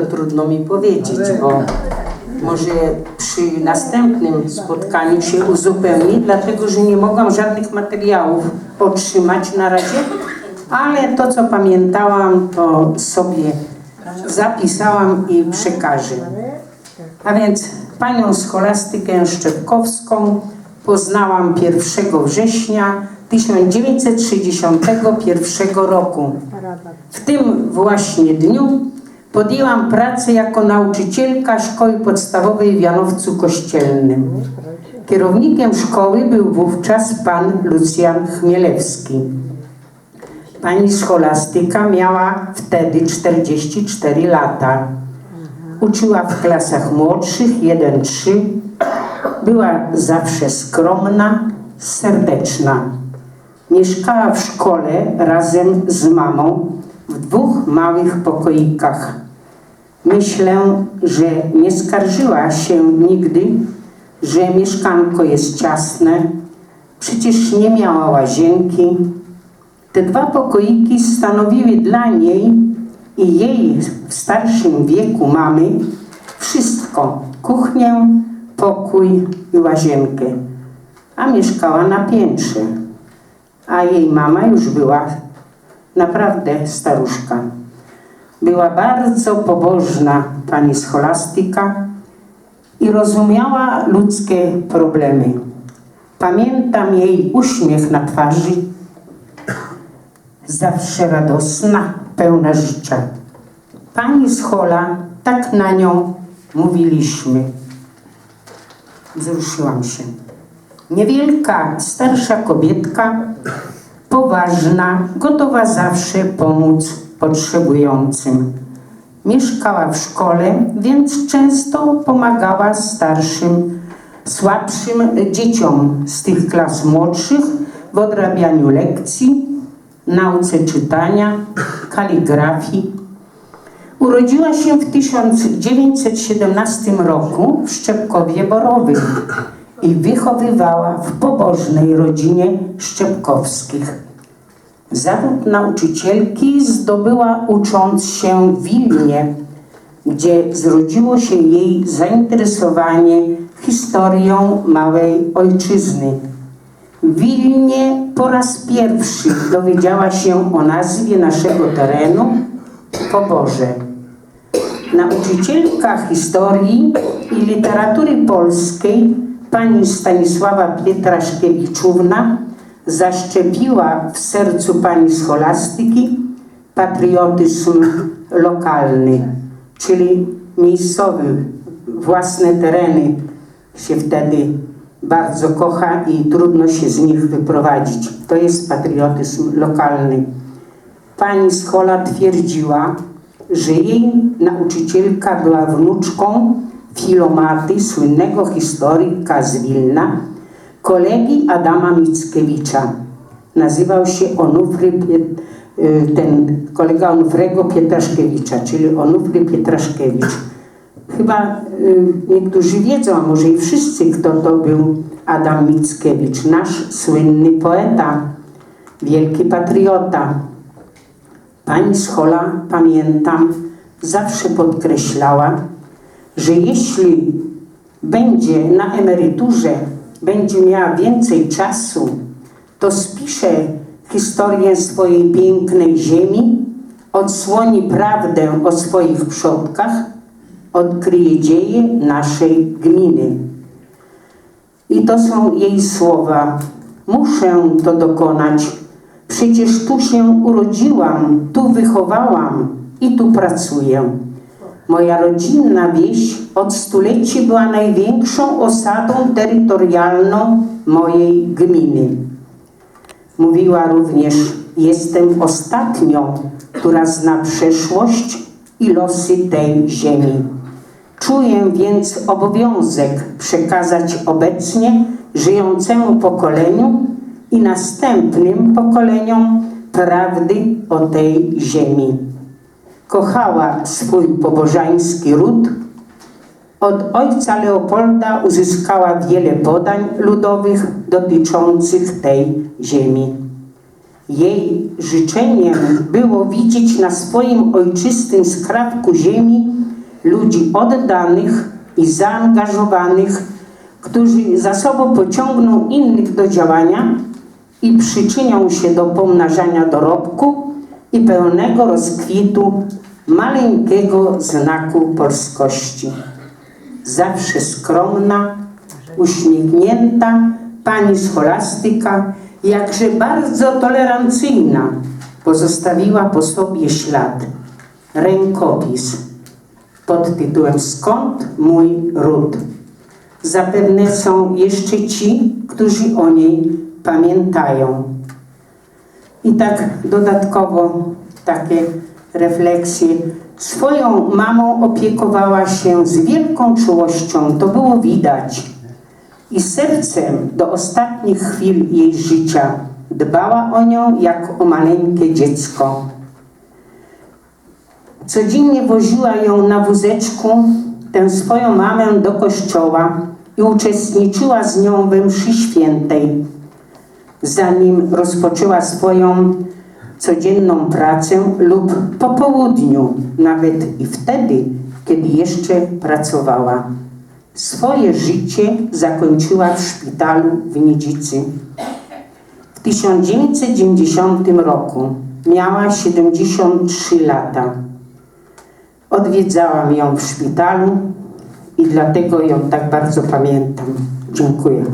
to trudno mi powiedzieć, bo może przy następnym spotkaniu się uzupełni, dlatego że nie mogłam żadnych materiałów otrzymać na razie, ale to co pamiętałam, to sobie zapisałam i przekażę. A więc panią scholastykę Szczepkowską poznałam 1 września 1961 roku. W tym właśnie dniu podjęłam pracę jako nauczycielka szkoły podstawowej w Janowcu Kościelnym. Kierownikiem szkoły był wówczas pan Lucjan Chmielewski. Pani scholastyka miała wtedy 44 lata. Uczyła w klasach młodszych 1-3. Była zawsze skromna, serdeczna. Mieszkała w szkole razem z mamą dwóch małych pokoikach. Myślę, że nie skarżyła się nigdy, że mieszkanko jest ciasne, przecież nie miała łazienki. Te dwa pokoiki stanowiły dla niej i jej w starszym wieku mamy wszystko: kuchnię, pokój i łazienkę. A mieszkała na piętrze. A jej mama już była naprawdę staruszka. Była bardzo pobożna pani scholastyka i rozumiała ludzkie problemy. Pamiętam jej uśmiech na twarzy, zawsze radosna, pełna życia. Pani Schola, tak na nią mówiliśmy. Wzruszyłam się. Niewielka, starsza kobietka, poważna, gotowa zawsze pomóc potrzebującym. Mieszkała w szkole, więc często pomagała starszym, słabszym dzieciom z tych klas młodszych w odrabianiu lekcji, nauce czytania, kaligrafii. Urodziła się w 1917 roku w Szczepkowie Borowym i wychowywała w pobożnej rodzinie Szczepkowskich. Zawód nauczycielki zdobyła ucząc się w Wilnie, gdzie zrodziło się jej zainteresowanie historią małej ojczyzny. W Wilnie po raz pierwszy dowiedziała się o nazwie naszego terenu Poboże. Nauczycielka historii i literatury polskiej pani Stanisława Pietraszkiewiczówna zaszczepiła w sercu pani scholastyki patriotyzm lokalny, czyli miejscowy, własne tereny się wtedy bardzo kocha i trudno się z nich wyprowadzić. To jest patriotyzm lokalny. Pani Schola twierdziła, że jej nauczycielka była wnuczką Filomaty, słynnego historyka z Wilna, kolegi Adama Mickiewicza. Nazywał się Onufry, y, ten kolega Onufrego Pietraszkiewicza, czyli Onufry Pietraszkiewicz. Chyba y, niektórzy wiedzą, a może i wszyscy, kto to był Adam Mickiewicz, nasz słynny poeta, wielki patriota. Pani Schola, pamiętam, zawsze podkreślała, że jeśli będzie na emeryturze, będzie miała więcej czasu, to spisze historię swojej pięknej ziemi, odsłoni prawdę o swoich przodkach, odkryje dzieje naszej gminy. I to są jej słowa. Muszę to dokonać. Przecież tu się urodziłam, tu wychowałam i tu pracuję. Moja rodzinna wieś od stuleci była największą osadą terytorialną mojej gminy. Mówiła również, jestem ostatnią, która zna przeszłość i losy tej ziemi. Czuję więc obowiązek przekazać obecnie żyjącemu pokoleniu i następnym pokoleniom prawdy o tej ziemi. Kochała swój pobożański ród. Od ojca Leopolda uzyskała wiele podań ludowych dotyczących tej ziemi. Jej życzeniem było widzieć na swoim ojczystym skrawku ziemi ludzi oddanych i zaangażowanych, którzy za sobą pociągną innych do działania i przyczynią się do pomnażania dorobku i pełnego rozkwitu maleńkiego znaku polskości. Zawsze skromna, uśmiechnięta pani scholastyka, jakże bardzo tolerancyjna, pozostawiła po sobie ślad, rękopis pod tytułem Skąd mój ród? Zapewne są jeszcze ci, którzy o niej pamiętają. I tak dodatkowo takie refleksje. Swoją mamą opiekowała się z wielką czułością, to było widać. I sercem do ostatnich chwil jej życia dbała o nią jak o maleńkie dziecko. Codziennie woziła ją na wózeczku, tę swoją mamę do kościoła i uczestniczyła z nią we mszy świętej. Zanim rozpoczęła swoją codzienną pracę lub po południu, nawet i wtedy, kiedy jeszcze pracowała. Swoje życie zakończyła w szpitalu w Nidzicy. W 1990 roku miała 73 lata. Odwiedzałam ją w szpitalu i dlatego ją tak bardzo pamiętam. Dziękuję.